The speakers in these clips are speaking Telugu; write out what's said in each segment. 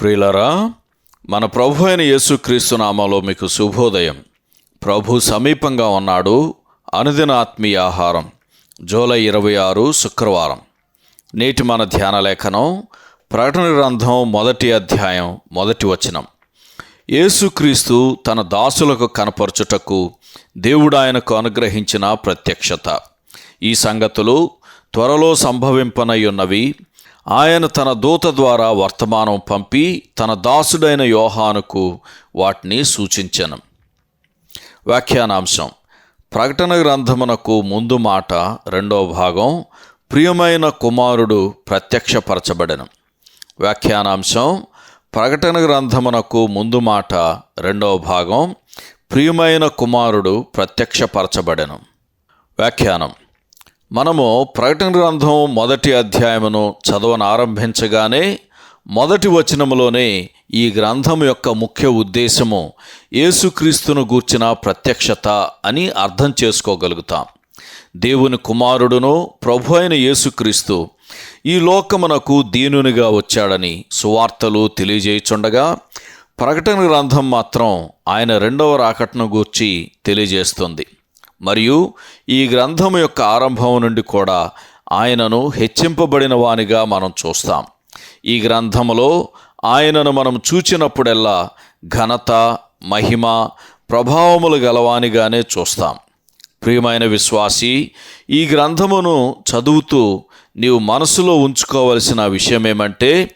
ప్రియులరా మన ప్రభు అయిన యేసుక్రీస్తు నామాలో మీకు శుభోదయం. ప్రభు సమీపంగా ఉన్నాడు అనుదిన ఆత్మీయ ఆహారం జూలై ఇరవై ఆరు శుక్రవారం. నేటి మన ధ్యాన లేఖనం ప్రకటన గ్రంథం మొదటి అధ్యాయం మొదటి వచనం. యేసుక్రీస్తు తన దాసులకు కనపరచుటకు దేవుడు ఆయనకు అనుగ్రహించిన ప్రత్యక్షత. ఈ సంగతులు త్వరలో సంభవింపనయ్యున్నవి ఆయన తన దూత ద్వారా వర్తమానం పంపి తన దాసుడైన యోహానుకు వాటిని సూచించను. వ్యాఖ్యానాంశం. ప్రకటన గ్రంథమునకు ముందు మాట రెండవ భాగం ప్రియమైన కుమారుడు ప్రత్యక్షపరచబడెను. వ్యాఖ్యానాంశం. ప్రకటన గ్రంథమునకు ముందు మాట రెండవ భాగం ప్రియమైన కుమారుడు ప్రత్యక్షపరచబడెను. వ్యాఖ్యానం. మనము ప్రకటన గ్రంథం మొదటి అధ్యాయమును చదవను ఆరంభించగానే మొదటి వచనములోనే ఈ గ్రంథం యొక్క ముఖ్య ఉద్దేశము యేసుక్రీస్తును గూర్చిన ప్రత్యక్షత అని అర్థం చేసుకోగలుగుతాం. దేవుని కుమారుడును ప్రభు అయిన యేసుక్రీస్తు ఈ లోకమునకు దీనునిగా వచ్చాడని సువార్తలు తెలియజేయుచుండగా ప్రకటన గ్రంథం మాత్రం ఆయన రెండవ రాకటను గూర్చి తెలియజేస్తుంది. మరియు ఈ గ్రంథం యొక్క ఆరంభం నుండి కూడా ఆయనను హెచ్చింపబడిన వానిగా మనం చూస్తాం. ఈ గ్రంథములో ఆయనను మనం చూచినప్పుడెల్లా ఘనత మహిమ ప్రభావములు గలవానిగానే చూస్తాం. ప్రియమైన విశ్వాసి ఈ గ్రంథమును చదువుతూ నీవు మనసులో ఉంచుకోవలసిన విషయం ఏమంటే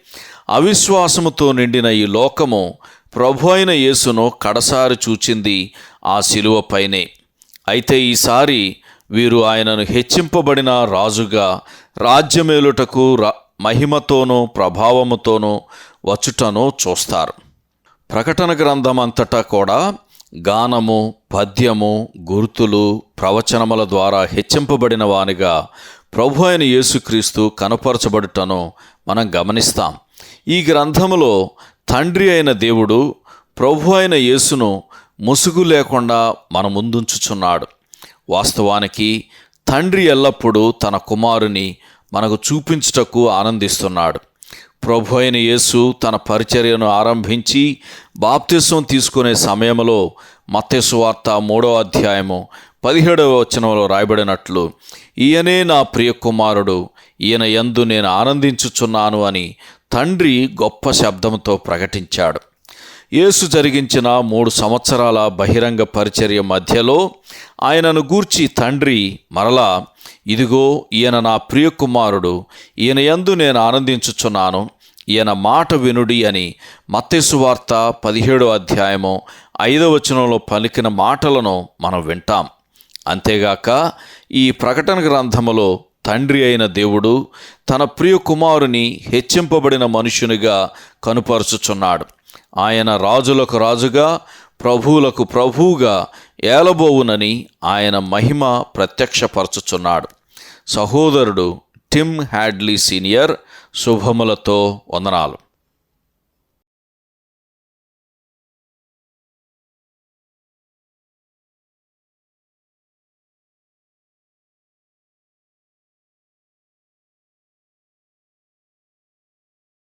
అవిశ్వాసముతో నిండిన ఈ లోకము ప్రభు అయిన యేసును కడసారి చూచింది ఆ శిలువపైనే అయితే ఈసారి వీరు ఆయనను హెచ్చింపబడిన రాజుగా రాజ్యమేలుటకు రా మహిమతోనూ ప్రభావముతోనూ వచ్చుటను చూస్తారు. ప్రకటన గ్రంథం అంతటా కూడా గానము పద్యము గుర్తులు ప్రవచనముల ద్వారా హెచ్చింపబడిన వానిగా ప్రభు అయిన యేసుక్రీస్తు కనపరచబడుటను మనం గమనిస్తాం. ఈ గ్రంథములో తండ్రి అయిన దేవుడు ప్రభు అయిన యేసును ముసుగు లేకుండా మన ముందుంచుచున్నాడు. వాస్తవానికి తండ్రి ఎల్లప్పుడూ తన కుమారుని మనకు చూపించుటకు ఆనందిస్తున్నాడు. ప్రభు అయిన యేసు తన పరిచర్యను ఆరంభించి బాప్తిసం తీసుకునే సమయంలో మత్తేసు వార్త మూడవ అధ్యాయము పదిహేడవ వచనంలో రాయబడినట్లు ఈయనే నా ప్రియ కుమారుడు ఈయన ఎందు నేను ఆనందించుచున్నాను అని తండ్రి గొప్ప శబ్దంతో ప్రకటించాడు. యేసు జరిగించిన మూడు సంవత్సరాల బహిరంగ పరిచర్య మధ్యలో ఆయనను గూర్చి తండ్రి మరలా ఇదిగో ఈయన నా ప్రియ కుమారుడు ఈయన యందు నేను ఆనందించుచున్నాను. ఈయన మాట వినుడి అని మత్తేసు వార్త పదిహేడో అధ్యాయము ఐదవ వచనంలో పలికిన మాటలను మనం వింటాం. అంతేగాక ఈ ప్రకటన గ్రంథములో తండ్రి అయిన దేవుడు తన ప్రియ కుమారుని హెచ్చింపబడిన మనుషునిగా కనుపరుచుచున్నాడు. ఆయన రాజులకు రాజుగా ప్రభువులకు ప్రభువుగా ఏలబోవునని ఆయన మహిమ ప్రత్యక్షపరచుచున్నాడు. సహోదరుడు టిమ్ హ్యాడ్లీ సీనియర్ శుభములతో వందనాలు.